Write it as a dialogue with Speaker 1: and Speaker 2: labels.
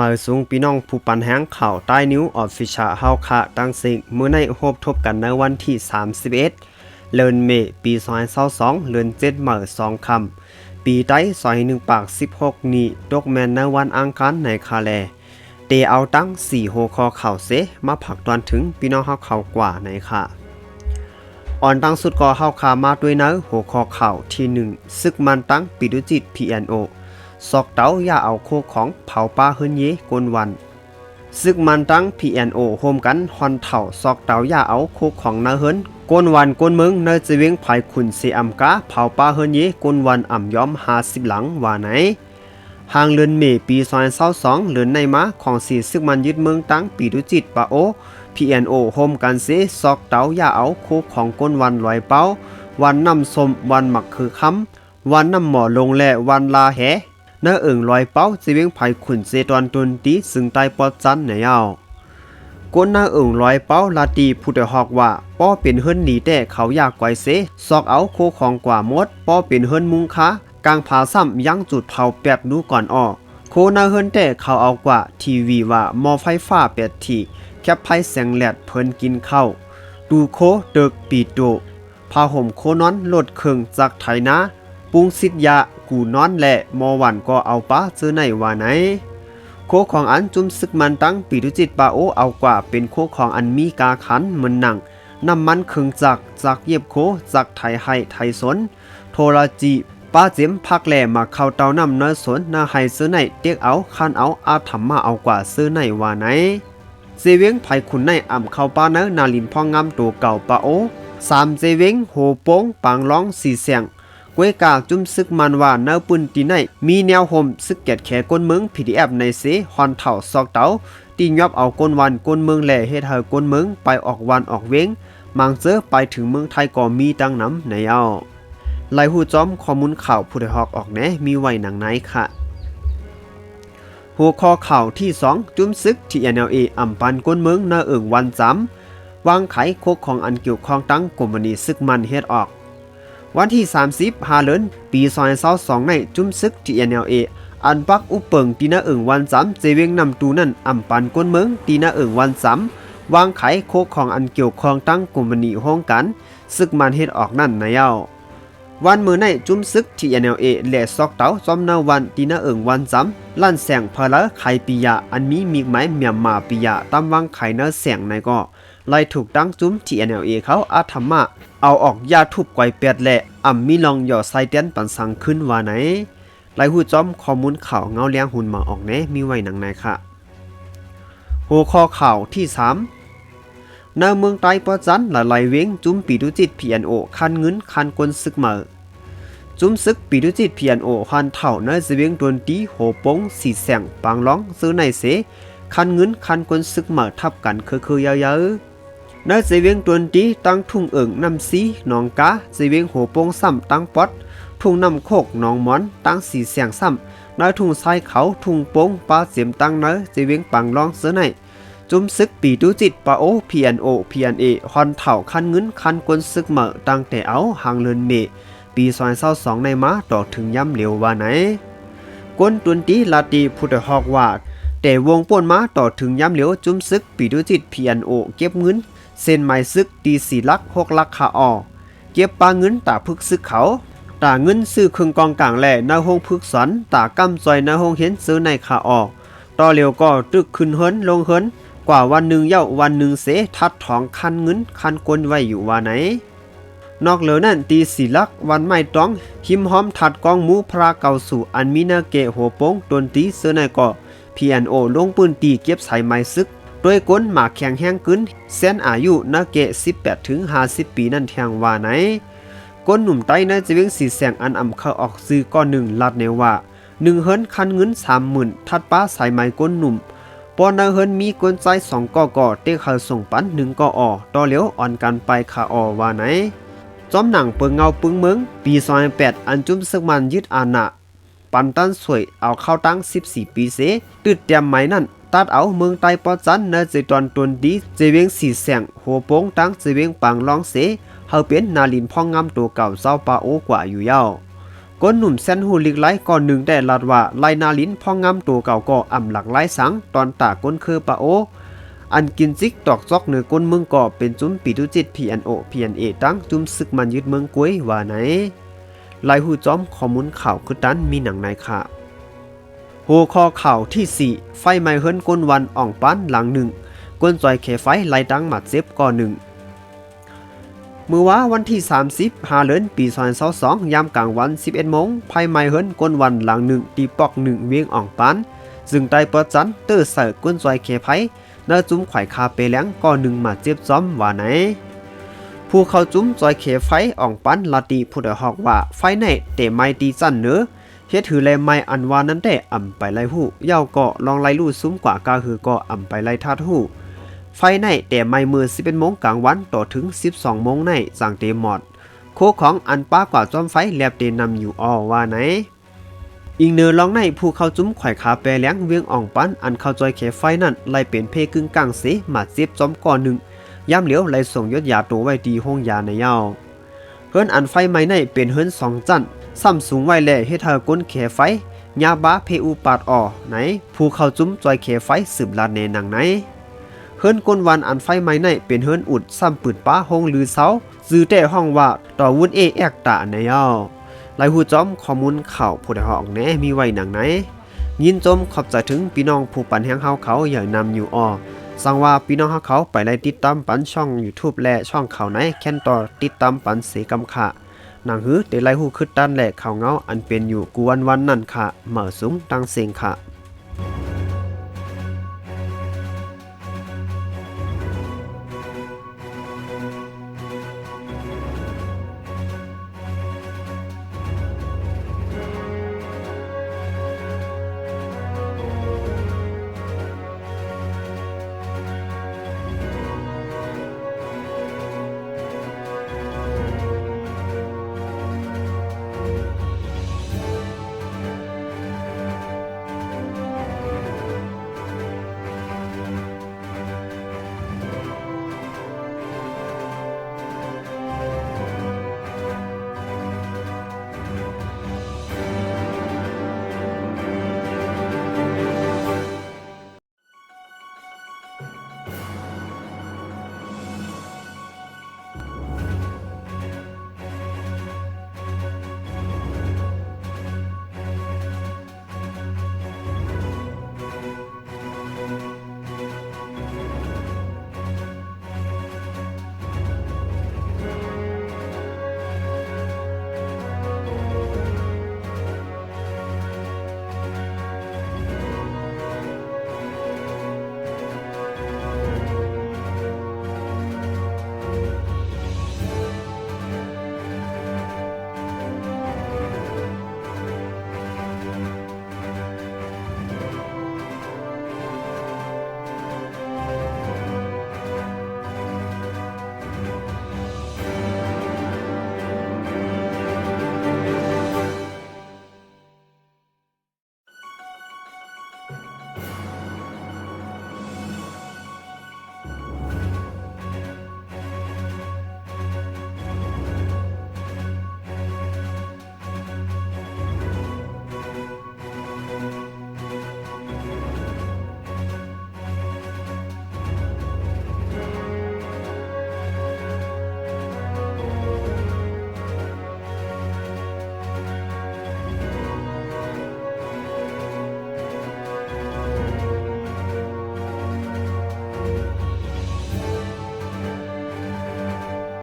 Speaker 1: มาสูงพี่น้องผู้ปันแห้งข่าวใต้นิ้วออฟฟิชาเฮาค่ะตั้งสิงมื้อในโฮบทบกันในวันที่ 31เดือนเมษปี2022เดือน7มื้อ2ค่ำปีใต้2 1ปาก 16 นี้ตกแมนในวันอังคารในคาแลเตเอาตั้ง4หัวข้อข่าวเสมาผักตอนถึงพี่น้องเฮาข่าวกว่าในค่ะอ่อนตั้งสุดก็เฮาคามาด้วยนื้อหัวข้อข่าวที่ 1 ซึกมันตั้งปิดุจิต PNO ซอกเต้าอย่าเอาโคของเผาป้าเฮินเยกวนวันซึกมันตั้ง PNO โฮมกันฮอนเถ่าซอกเต้าอย่าเอาโคของนาเฮินกวนวันกวนเมืองเนจะเวงภายขุนเซอัมกาเผาป้าเฮินเยกวนวันอ่ำย้อม50หลังว่าไหนหางเลือนเมปี2022เลือนในมาของสีซึกมันยึดเมืองตั้งปีดุจิตปะโอ PNO โฮมกันเสซอกเต้าอย่าเอาโคของก้นวันลอยเป้าวันน้ำสมวันหมักคือคำวันน้ำหมอลงและวันลาแห เนื้อเอิงลอยเป้าสิเวงไผ่ขุนเซตอนตุนตีซึ่งใต้ปอดจันในเอาก้นหน้าเอิงลอยเป้าลาตีพูดฮอกว่า ป้อเป็นเฮิรนหนีแต่เขาอยากไกวเสซอกเอาโคของกว่ามด ป้อเป็นเฮิรนมุงค้ากลางผาซ้ำยังจุดเผาแปบนูก่อนออกโคนาเฮิรนแต่เขาเอากว่า ทีวีว่ามอไฟฟ้าแปดทีแคบไพ่แสงแหลดเพิ่นกินข้าวดูโคเดึกปีโตผ้าห่มโคนอนลดเครื่องจากไถนาปุงสิทยา กูนอนแหละมอวันก็เอาป้าซื้อในว่าไหน โคของอันจุมซึกมันตั้งปีดุจิตปาโอเอากว่าเป็นโคของอันมีกาขันเหมือนหนังน้ำมันเครื่องจักจากเย็บโคจากไทยให้ไทยสน โทรจีป้าเจียมพักแหล่มาเข้าเตาน้ำน้อยสนนาให้ซื้อในเตียกเอาคันเอาอาถมมาเอากว่าซื้อในว่าไหนเซเวงไผขุนในอ่ำเข้าป้าเนอนาลินพ่องงามตัวเก่าปะโอสามเซเวงโหโป้งปางร้องสีเสียง กวยกากจุ้มซึกมันว่าเนอปืนตีในมีแนวห่มซึกแกดแขก้นเมืองพีดีแอในเสฮอนเถ่าซอกเตาตียอบเอาก้นวันก้นเมืองแหล่เฮ็ดให้ก้นเมืองไปออกวันออกเว้งมังเจอไปถึงเมืองไทยก็มีตั้งน้ำในเอาไล่หูจอมข้อมูลข่าวผู้ใดฮอกออกแหนมีไว้หนังไหนค่ะ หัวข้อข่าวที่ 2 จุ้มซึกที่ NLA อ่ำปันก้นเมืองนาเอิงวันจำวางไขโคกของอันเกี่ยวข้องตั้งกลุ่มนีซึกมันเฮ็ดออก วันที่ 30ฮาเลินปี2022ในจุ้มซึกที่ NLA อันปักอุปเปิงตีนาเอิงวันจำเจเวงนำตูนั่นอ่ำปันก้นเมืองตีนาเอิงวันจำวางไขโคกของอันเกี่ยวข้องตั้งกลุ่มหนีห้องกัน ซึกมันเฮ็ดออกนั่นนะเย้าวันมือในจุ้มซึกที่ NLA และซอกเตาจอมนาวันตีนาเอิงวันจำลั่นแสงเพลาไข่ปิยะอันมีมีไม้เมียมมาปิยะตามวังไข่เนื้อแสงในก็ ไล่ถูกตั้งจุ้มที่ NLA เขาอาธรรมะ เอาออกยาทุบไกวเปียดแหละอ่ำมีลองหย่อไซเตียนปันสังขึ้นว่าไหนไล่หูจอมข้อมูลข่าวเงาเลี้ยงหุ่นมาออกแน่มีไว้หนังในค่ะหัวข้อข่าวที่3ในเมืองไต้ปอจันหลายๆเวงจุ้มปีดุจิต PNO คันเงินคันกลซึกเหมาจุ้มซึกปีดุจิต PNO คันเถ่าในสเวียงดวนตีโหปงสีแสงปางร้องซื้อในเสคันเงินคันกลซึกเหมาทับกันคือคือยาวๆ ในสเวียงดวนตีตั้งทุ่งเอิงน้ำซีหนองกาสเวียงโหปงซ้ำตั้งปอดทุ่งน้ำโคกหนองมอนตั้งสีแสงซ้ำในทุ่งทรายเขาทุ่งโป้งปลาเสียมตั้งเนสเวียงปังร้องซื้อในจุ้มซึกปีดูจิตปะโอ PNO PNA ฮอนเถ่าคันเงินคันกลซึกเหมาตั้งแต่เอาหางเลินเม ปีซอยเศร้าสองในมาต่อถึงย้ำเหลียวว่าไหนกวนตุนตีลาตีพุทธฮอกว่าแต่วงป่วนมาต่อถึงย้ำเหลียวจุ้มซึกปีดูจิต PNO เก็บเงิน เส้นไม้ซึกตีสีลักหกลักขาออเก็บปลาเงินตาพึกซึกเขาตาเงินซื้อเครื่องกองกลางแหล่นาห้องพึกสอนตากำจอยนาห้องเห็นซื้อในขาออต่อเร็วก็ตึกขึ้นเฮิรนลงเฮิรนกว่าวันหนึ่งเย้าวันหนึ่งเสทัดถองคันเงินคันกลไว้อยู่ว่าไหน นอกเหลือนั่นตีสีลักวันไม่ต้องหิมหอมถัดกองมูพระเก่าสู่อันมีนาเกะหัวโป้งตนตีเสื้อในก่อ PNO ลงปืนตีเก็บสายไม้ซึก โดยก้นหมากแข็งแห้งกึ้นเส้นอายุนาเกะ18ถึง50 ปีนั่นแทงว่าไหนก้นหนุ่มใต้ในจะเวียงสีแสงอันอ่ำเข้าออกซื้อก้อนหนึ่งลัดเนว่าหนึ่งเฮิรนคันเงินสามหมื่นทัดป้าสายไม้ก้นหนุ่มปอนาเฮิรนมีกวนใจสองก่อก่อเตะเขาส่งปันหนึ่งก่ออต่อเลี้ยวอ่อนกันไปขาออว่าไหนจอมหนังเปิงเงาปึงเมืองปีซอยแปดอันจุ้มซึกมันยึดอาณาปันตันสวยเอาเข้าตั้ง 14 ปีเสตืดเตรียมไม้นั่น ตัดเอาเมืองไตปอจันเนเจตอนตนดีเจเวงสีแสงหัวโป้งตั้งเจเวงปังลองเสเฮาเป็นนาลินพ่องงามตัวเก่าเจ้าปาโอกว่าอยู่เย้าหก้นหนุ่มเส้นหูลิกไลก่อนหนึ่งแต่ลาดว่าไลนาลินพ่องงำตัวเก่าก็อ่ำหลักไลสังตอนตาก้นคือปะโออันกินซิกตอกซอกเหนือก้นเมืองก่อเป็นจุ้มปีตุจิต PNO PNA ตั้งจุ้มศึกมันยึดเมืองกุ้ยว่าไหนลายหูจอมข้อมูลข่าวคือดันมีหนังในค่ะ หัวข้อข่าวที่ 4 ไฟไหม้เฮิรนก้นวันอ่องปั้นหลังหนึ่งก้นจอยเคไฟไล่ดังหมัดเจ็บก่อนหนึ่งมือว่าวันที่ 30หาเดือนปี2022ยามกลางวัน 11โมงไฟไหม้เฮิรนก้นวันหลังหนึ่งตีปอกหนึ่งเวียงอ่องปั้นซึ่งได้ปิดจันเตอร์ใส่ก้นจอยเคไฟเนื้อจุ้มไข่คาเปแหลงก่อหนึ่งมาเจ็บซ้อมว่าไหน ผู้เข้าจุ้มจอยเคไฟอ่องปั้นลาตีผู้ใดฮอกว่าไฟในเตะไม้ตีจันเนื้อ เฮ็ดถือแลไม้อันวานั้นแต่อ่ำไปไล่หู้เหย้าก็ลองไล่ลู่ซุ้มกว่ากาคือก็อ่ำไปไล่ทัดหู้ไฟในแต่ไม้มือ11โมงกลางวันต่อถึง 12โมงในสั่งเตหมอด โคของอันป้ากว่าจอมไฟแลบเตนำอยู่ออว่าไหนอิงเนอลองในผู้เข้าจุ้มไข่ขาแปรเลี้ยงเวียงอ่องปันอันเข้าจอยเขไฟนั่นไล่เป็นเพกึ่งกลางเสมาเจ็บจอมก่อนหนึ่งย่ำเหลียวไล่ส่งยศยาตัวไว้ดีห้องยาในเย้าเฮิรนอันไฟไม้ในเป็นเฮิรนสองจัน ซ้ำสูงไว้แล่เฮ็ดให้ก้นเขไฟยาบาเพอูปาดออไหนผู้เข้าจุ้มจอยเขไฟสืบลาดในหนังไหนเฮิรนก้นวันอันไฟไหม้ในเป็นเฮิรนอุดซ้ำปืนป้าหงหรือเสาซื้อแต่ห้องว่าต่อวุ้นเอแอกตาในย้าลายหูจอมข้อมูลข่าวผู้ใดหอกแน่มีไว้หนังไหน ยินจมขอบใจถึงพี่น้องผู้ปันแห่งเฮาเขาอย่างนำอยู่ออสั่งว่าพี่น้องเฮาเขาไปไล่ติดตามปันช่อง YouTube และช่องเขาไหนแค่นต่อติดตามปันเสกำค่ะ หนังหือเตไลหูคึดตันแหลกข่าวเงาอันเป็นอยู่กวนวันนั่นค่ะเหม่อสูงตังเสียงค่ะ